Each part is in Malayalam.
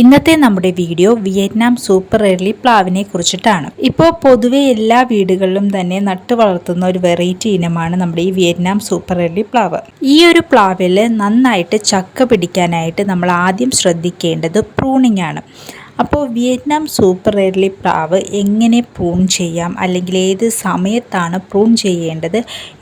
ഇന്നത്തെ നമ്മുടെ വീഡിയോ വിയറ്റ്നാം സൂപ്പർ എർലി പ്ലാവിനെ കുറിച്ചിട്ടാണ്. ഇപ്പോൾ പൊതുവെ എല്ലാ വീടുകളിലും തന്നെ നട്ടു വളർത്തുന്ന ഒരു വെറൈറ്റി ഇനമാണ് നമ്മുടെ ഈ വിയറ്റ്നാം സൂപ്പർ എർലി പ്ലാവ്. ഈ ഒരു പ്ലാവിൽ നന്നായിട്ട് ചക്ക പിടിക്കാനായിട്ട് നമ്മൾ ആദ്യം ശ്രദ്ധിക്കേണ്ടത് പ്രൂണിംഗ് ആണ്. അപ്പോൾ വിയറ്റ്നാം സൂപ്പർ എർലി പ്ലാവ് എങ്ങനെ പ്രൂൺ ചെയ്യാം അല്ലെങ്കിൽ ഏത് സമയത്താണ് പ്രൂൺ ചെയ്യേണ്ടത്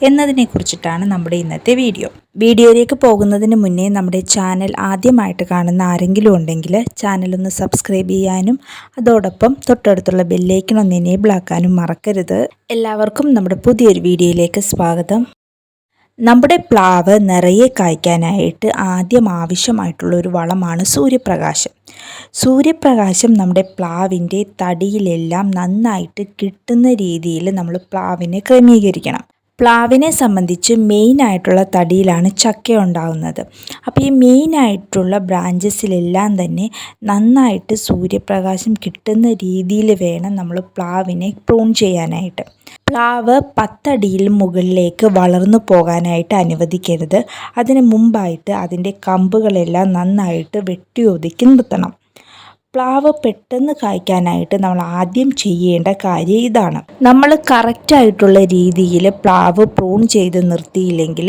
എന്നതിനെ കുറിച്ചിട്ടാണ് നമ്മുടെ ഇന്നത്തെ വീഡിയോ. വീഡിയോയിലേക്ക് പോകുന്നതിന് മുന്നേ നമ്മുടെ ചാനൽ ആദ്യമായിട്ട് കാണുന്ന ആരെങ്കിലും ഉണ്ടെങ്കിൽ ചാനലൊന്ന് സബ്സ്ക്രൈബ് ചെയ്യാനും അതോടൊപ്പം തൊട്ടടുത്തുള്ള ബെല്ലേക്കൺ ഒന്ന് എനേബിൾ ആക്കാനും മറക്കരുത്. എല്ലാവർക്കും നമ്മുടെ പുതിയൊരു വീഡിയോയിലേക്ക് സ്വാഗതം. നമ്മുടെ പ്ലാവ് നിറയെ കായ്ക്കാനായിട്ട് ആദ്യം ആവശ്യമായിട്ടുള്ള ഒരു വളമാണ് സൂര്യപ്രകാശം. സൂര്യപ്രകാശം നമ്മുടെ പ്ലാവിന്റെ തടിയിലെല്ലാം നന്നായിട്ട് കിട്ടുന്ന രീതിയിൽ നമ്മൾ പ്ലാവിനെ ക്രമീകരിക്കണം. പ്ലാവിനെ സംബന്ധിച്ച് മെയിനായിട്ടുള്ള തടിയിലാണ് ചക്ക ഉണ്ടാകുന്നത് അപ്പോൾ ഈ മെയിനായിട്ടുള്ള ബ്രാഞ്ചസിലെല്ലാം തന്നെ നന്നായിട്ട് സൂര്യപ്രകാശം കിട്ടുന്ന രീതിയിൽ വേണം നമ്മൾ പ്ലാവിനെ പ്രൂൺ ചെയ്യാനായിട്ട്. പ്ലാവ് പത്തടിയിൽ മുകളിലേക്ക് വളർന്നു പോകാനായിട്ട് അനുവദിക്കരുത്. അതിന് മുമ്പായിട്ട് അതിന്റെ കമ്പുകളെല്ലാം നന്നായിട്ട് വെട്ടിയൊതുക്കി നിർത്തണം. പ്ലാവ് പെട്ടെന്ന് കായ്ക്കാനായിട്ട് നമ്മൾ ആദ്യം ചെയ്യേണ്ട കാര്യം ഇതാണ്. നമ്മൾ കറക്റ്റായിട്ടുള്ള രീതിയിൽ പ്ലാവ് പ്രൂൺ ചെയ്ത് നിർത്തിയില്ലെങ്കിൽ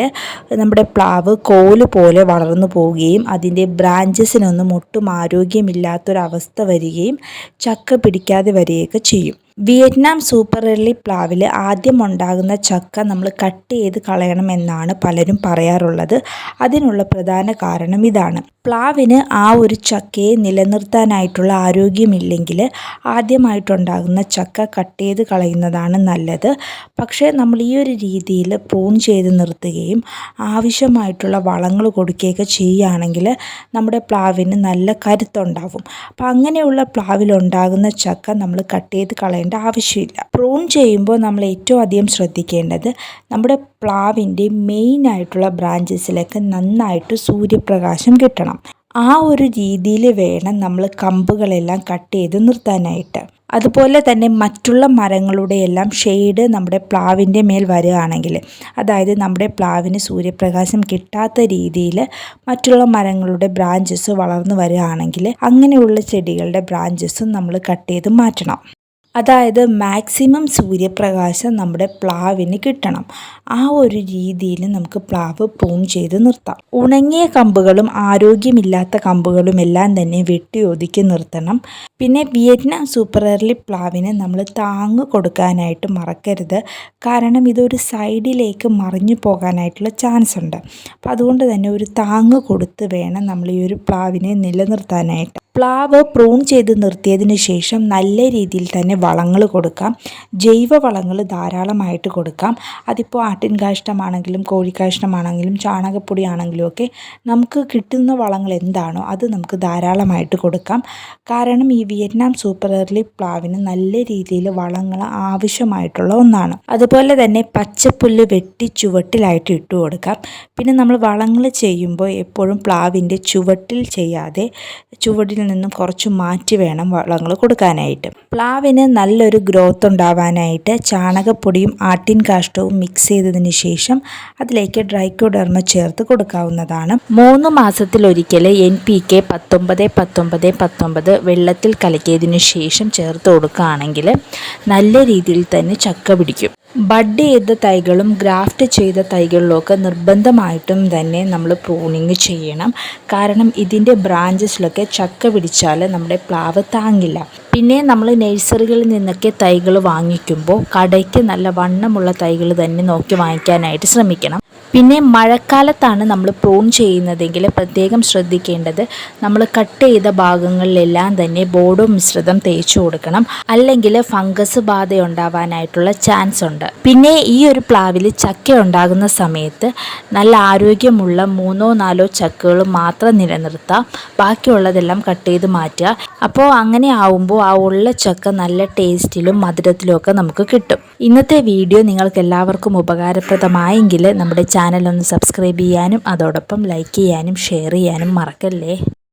നമ്മുടെ പ്ലാവ് കോൽ പോലെ വളർന്നു പോവുകയും അതിന്റെ ബ്രാഞ്ചസിനൊന്നും ഒട്ടും ആരോഗ്യമില്ലാത്തൊരവസ്ഥ വരികയും ചക്ക പിടിക്കാതെ വരികയൊക്കെ ചെയ്യും. വിയറ്റ്നാം സൂപ്പർ എർലി പ്ലാവിൽ ആദ്യം ഉണ്ടാകുന്ന ചക്ക നമ്മൾ കട്ട് ചെയ്ത് കളയണമെന്നാണ് പലരും പറയാറുള്ളത്. അതിനുള്ള പ്രധാന കാരണം ഇതാണ്. പ്ലാവിന് ആ ഒരു ചക്കയെ നിലനിർത്താനായിട്ടുള്ള ആരോഗ്യമില്ലെങ്കിൽ ആദ്യമായിട്ടുണ്ടാകുന്ന ചക്ക കട്ട് ചെയ്ത് കളയുന്നതാണ് നല്ലത്. പക്ഷേ നമ്മൾ ഈ ഒരു രീതിയിൽ പ്രൂൺ ചെയ്ത് നിർത്തുകയും ആവശ്യമായിട്ടുള്ള വളങ്ങൾ കൊടുക്കുകയൊക്കെ ചെയ്യുകയാണെങ്കിൽ നമ്മുടെ പ്ലാവിന് നല്ല കരുത്തുണ്ടാവും. അപ്പോൾ അങ്ങനെയുള്ള പ്ലാവിലുണ്ടാകുന്ന ചക്ക നമ്മൾ കട്ട് ചെയ്ത് കളയണം. കളയേണ്ട ആവശ്യമില്ല. പ്രൂൺ ചെയ്യുമ്പോൾ നമ്മൾ ഏറ്റവും അധികം ശ്രദ്ധിക്കേണ്ടത് നമ്മുടെ പ്ലാവിന്റെ മെയിൻ ആയിട്ടുള്ള ബ്രാഞ്ചസിലേക്ക് നന്നായിട്ട് സൂര്യപ്രകാശം കിട്ടണം. ആ ഒരു രീതിയിൽ വേണം നമ്മൾ കമ്പുകളെല്ലാം കട്ട് ചെയ്ത് നിർത്താനായിട്ട്. അതുപോലെ തന്നെ മറ്റുള്ള മരങ്ങളുടെ എല്ലാം ഷെയ്ഡ് നമ്മുടെ പ്ലാവിന്റെ മേൽ വരികയാണെങ്കിൽ അതായത് നമ്മുടെ പ്ലാവിന് സൂര്യപ്രകാശം കിട്ടാത്ത രീതിയിൽ മറ്റുള്ള മരങ്ങളുടെ ബ്രാഞ്ചസ് വളർന്നു വരികയാണെങ്കിൽ അങ്ങനെയുള്ള ചെടികളുടെ ബ്രാഞ്ചസും നമ്മൾ കട്ട് ചെയ്ത് മാറ്റണം. അതായത് മാക്സിമം സൂര്യപ്രകാശം നമ്മുടെ പ്ലാവിന് കിട്ടണം. ആ ഒരു രീതിയിൽ നമുക്ക് പ്ലാവ് പൂം ചെയ്ത് നിർത്താം. ഉണങ്ങിയ കമ്പുകളും ആരോഗ്യമില്ലാത്ത കമ്പുകളും എല്ലാം തന്നെ വെട്ടി ഒതുക്കി നിർത്തണം. പിന്നെ വിയറ്റ്നാം സൂപ്പർ എർലി പ്ലാവിന് നമ്മൾ താങ്ങ് കൊടുക്കാനായിട്ട് മറക്കരുത്. കാരണം ഇതൊരു സൈഡിലേക്ക് മറിഞ്ഞു പോകാനായിട്ടുള്ള ചാൻസ് ഉണ്ട് അപ്പം അതുകൊണ്ട് തന്നെ ഒരു താങ്ങ് കൊടുത്ത് വേണം നമ്മൾ ഈ ഒരു പ്ലാവിനെ നിലനിർത്താനായിട്ട്. പ്ലാവ് പ്രൂൺ ചെയ്ത് നിർത്തിയതിന് ശേഷം നല്ല രീതിയിൽ തന്നെ വളങ്ങൾ കൊടുക്കാം. ജൈവ വളങ്ങൾ ധാരാളമായിട്ട് കൊടുക്കാം. അതിപ്പോൾ ആട്ടിൻ കാഷ്ടമാണെങ്കിലും കോഴിക്കാഷ്ടമാണെങ്കിലും ചാണകപ്പൊടി ആണെങ്കിലും ഒക്കെ നമുക്ക് കിട്ടുന്ന വളങ്ങൾ എന്താണോ അത് നമുക്ക് ധാരാളമായിട്ട് കൊടുക്കാം. കാരണം ഈ വിയറ്റ്നാം സൂപ്പർ എർലി പ്ലാവിന് നല്ല രീതിയിൽ വളങ്ങൾ ആവശ്യമായിട്ടുള്ള ഒന്നാണ്. അതുപോലെ തന്നെ പച്ചപ്പുല്ല് വെട്ടി ചുവട്ടിലായിട്ട് ഇട്ടു കൊടുക്കാം. പിന്നെ നമ്മൾ വളങ്ങൾ ചെയ്യുമ്പോൾ എപ്പോഴും പ്ലാവിന്റെ ചുവട്ടിൽ ചെയ്യാതെ നിന്നും കുറച്ച് മാറ്റി വേണം വളങ്ങൾ കൊടുക്കാനായിട്ട്. പ്ലാവിന് നല്ലൊരു ഗ്രോത്ത് ഉണ്ടാവാനായിട്ട് ചാണകപ്പൊടിയും ആട്ടിൻ കാഷ്ടവും മിക്സ് ചെയ്തതിന് ശേഷം അതിലേക്ക് ഡ്രൈക്കോഡെർമ ചേർത്ത് കൊടുക്കാവുന്നതാണ്. മൂന്ന് മാസത്തിലൊരിക്കൽ എൻ പി കെ പത്തൊമ്പത് പത്തൊമ്പത് പത്തൊമ്പത് വെള്ളത്തിൽ കലക്കിയതിനു ശേഷം ചേർത്ത് കൊടുക്കുകയാണെങ്കിൽ നല്ല രീതിയിൽ തന്നെ ചക്ക പിടിക്കും. ബഡ് ചെയ്ത തൈകളും ഗ്രാഫ്റ്റ് ചെയ്ത തൈകളിലൊക്കെ നിർബന്ധമായിട്ടും തന്നെ നമ്മൾ പ്രൂണിങ് ചെയ്യണം. കാരണം ഇതിന്റെ ബ്രാഞ്ചസിലൊക്കെ ചക്ക പിടിച്ചാൽ നമ്മുടെ പ്ലാവ് താങ്ങില്ല. പിന്നെ നമ്മൾ നഴ്സറികളിൽ നിന്നൊക്കെ തൈകൾ വാങ്ങിക്കുമ്പോൾ കടയ്ക്ക് നല്ല വണ്ണമുള്ള തൈകൾ തന്നെ നോക്കി വാങ്ങിക്കാനായിട്ട് ശ്രമിക്കണം. പിന്നെ മഴക്കാലത്താണ് നമ്മൾ പ്രൂൺ ചെയ്യുന്നതെങ്കിൽ പ്രത്യേകം ശ്രദ്ധിക്കേണ്ടത് നമ്മൾ കട്ട് ചെയ്ത ഭാഗങ്ങളിലെല്ലാം തന്നെ ബോഡോ മിശ്രിതം തേച്ചു കൊടുക്കണം. അല്ലെങ്കിൽ ഫംഗസ് ബാധ ഉണ്ടാവാനായിട്ടുള്ള ചാൻസ് ഉണ്ട്. പിന്നെ ഈ ഒരു പ്ലാവിൽ ചക്ക ഉണ്ടാകുന്ന സമയത്ത് നല്ല ആരോഗ്യമുള്ള മൂന്നോ നാലോ ചക്കകൾ മാത്രം നിലനിർത്താം. ബാക്കിയുള്ളതെല്ലാം കട്ട് ചെയ്ത് മാറ്റുക. അപ്പോൾ അങ്ങനെ ആവുമ്പോൾ ആ ഉള്ള ചക്ക നല്ല ടേസ്റ്റിലും മധുരത്തിലും ഒക്കെ നമുക്ക് കിട്ടും. ഇന്നത്തെ വീഡിയോ നിങ്ങൾക്ക് എല്ലാവർക്കും ഉപകാരപ്രദമായെങ്കിൽ നമ്മുടെ ചാനൽ ഒന്ന് സബ്സ്ക്രൈബ് ചെയ്യാനും അതോടൊപ്പം ലൈക്ക് ചെയ്യാനും ഷെയർ ചെയ്യാനും മറക്കല്ലേ?